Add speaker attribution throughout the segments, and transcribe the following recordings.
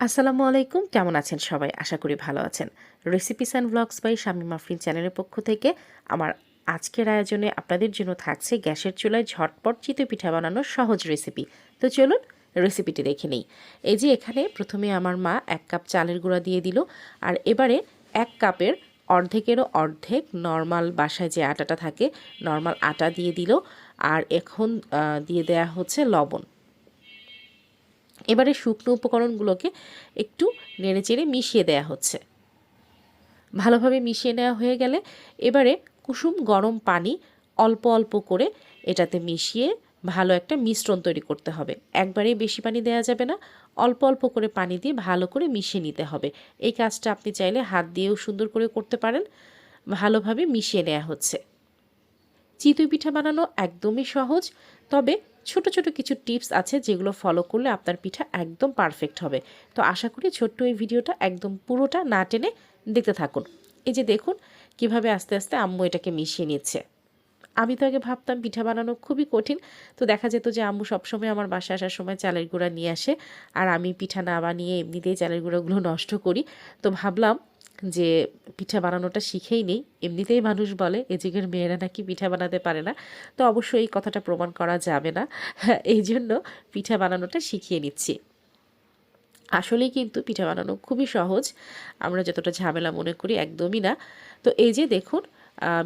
Speaker 1: আসসালামু আলাইকুম, কেমন আছেন সবাই? আশা করি ভালো আছেন। Recipes and blogs by Shamim Afrin চ্যানেলের পক্ষ থেকে আমার আজকের আয়োজনে আপনাদের জন্য থাকছে গ্যাসের চুলায় ঝটপট চিতই পিঠা বানানোর সহজ রেসিপি তো চলুন রেসিপিটি দেখে নিই। এই যে এখানে প্রথমে আমার মা এক কাপ চালের গুঁড়া দিয়ে দিল, আর এবারে এক কাপের অর্ধেকেরও অর্ধেক নর্মাল বাসায় যে আটাটা থাকে নর্মাল আটা দিয়ে দিল, আর এখন দিয়ে দেয়া হচ্ছে লবণ। এবারে শুকনো উপকরণগুলোকে একটু নেড়ে চেড়ে মিশিয়ে দেয়া হচ্ছে। ভালোভাবে মিশিয়ে নেওয়া হয়ে গেলে এবারে কুসুম গরম পানি অল্প অল্প করে এটাতে মিশিয়ে ভালো একটা মিশ্রণ তৈরি করতে হবে। একবারেই বেশি পানি দেওয়া যাবে না, অল্প অল্প করে পানি দিয়ে ভালো করে মিশিয়ে নিতে হবে। এই কাজটা আপনি চাইলে হাত দিয়েও সুন্দর করে করতে পারেন, ভালোভাবে মিশিয়ে নেওয়া হচ্ছে। চিতই পিঠা বানানো একদমই সহজ, তবে ছোট ছোট কিছু টিপস আছে যেগুলো ফলো করলে আপনার পিঠা একদম পারফেক্ট হবে। তো আশা করি ছোট্ট এই ভিডিওটা একদম পুরোটা না টেনে দেখতে থাকুন। এই যে দেখুন, কীভাবে আস্তে আস্তে আম্মু এটাকে মিশিয়ে নিচ্ছে। আমি তো আগে ভাবতাম পিঠা বানানো খুবই কঠিন। তো দেখা যেত যে আম্মু সবসময় আমার বাসায় আসার সময় চালের গুঁড়া নিয়ে আসে। আর আমি পিঠা না বানিয়ে এমনিতেই চালের গুঁড়োগুলো নষ্ট করি। তো ভাবলাম যে পিঠা বানানোটা শিখেই নেই। এমনিতেই মানুষ বলে এ যুগের মেয়েরা নাকি পিঠা বানাতে পারে না। তো অবশ্যই এই কথাটা প্রমাণ করা যাবে না। এই জন্য পিঠা বানানোটা শিখিয়ে নিচ্ছি। আসলেই কিন্তু পিঠা বানানো খুবই সহজ। আমরা যতটা ঝামেলা মনে করি একদমই না। তো এই যে দেখুন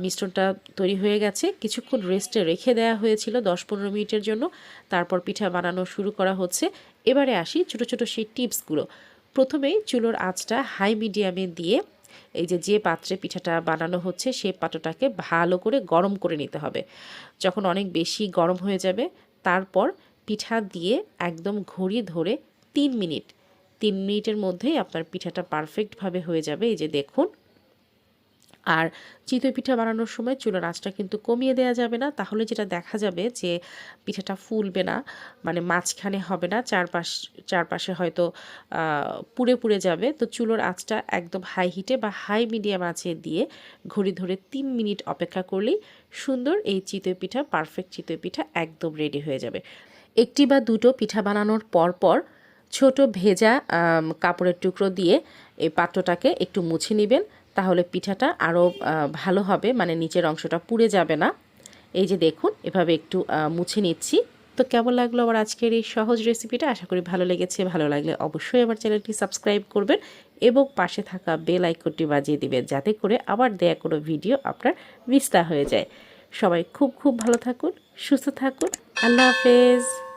Speaker 1: মিশ্রণটা তৈরি হয়ে গেছে। কিছুক্ষণ রেস্টে রেখে দেওয়া হয়েছিল দশ পনেরো মিনিটের জন্য। তারপর পিঠা বানানো শুরু করা হচ্ছে। এবারে আসি ছোট ছোট সেই টিপসগুলো প্রথমেই চুলোর আঁচটা হাই মিডিয়ামে দিয়ে এই যে যে পাত্রে পিঠাটা বানানো হচ্ছে, সে পাত্রটাকে ভালো করে গরম করে নিতে হবে। যখন অনেক বেশি গরম হয়ে যাবে, তারপর পিঠা দিয়ে একদম ঘড়ি ধরে তিন মিনিট, তিন মিনিটের মধ্যেই আপনার পিঠাটা পারফেক্টভাবে হয়ে যাবে। এই যে দেখুন আর চিতই পিঠা বানানোর সময় চুলার আঁচটা কিন্তু কমিয়ে দেওয়া যাবে না। তাহলে যেটা দেখা যাবে যে পিঠাটা ফুলবে না মানে মাঝখানে হবে না, চারপাশ, চারপাশে হয়তো পুড়ে পুড়ে যাবে। তো চুলোর আঁচটা একদম হাই হিটে বা হাই মিডিয়াম আঁচে দিয়ে ঘড়ি ধরে তিন মিনিট অপেক্ষা করলেই সুন্দর এই চিতই পিঠা পারফেক্ট চিতই পিঠা একদম রেডি হয়ে যাবে। একটি বা দুটো পিঠা বানানোর পর পর ছোট ভেজা কাপড়ের টুকরো দিয়ে এই পাত্রটাকে একটু মুছে নেবেন। তাহলে পিঠাটা আরও ভালো হবে মানে নিচের অংশটা পুড়ে যাবে না। এই যে দেখুন, এভাবে একটু মুছে নিচ্ছি। তো কেমন লাগল আমার আজকের এই সহজ রেসিপিটা? আশা করি ভালো লেগেছে। ভালো লাগলে অবশ্যই আমার চ্যানেলটি সাবস্ক্রাইব করবেন এবং পাশে থাকা বেল আইকনটি বাজিয়ে দিবেন, যাতে করে আবার দেয়া কোনো ভিডিও আপনার মিস হয়ে যায়। সবাই খুব খুব ভালো থাকুন, সুস্থ থাকুন। আল্লাহ হাফেজ।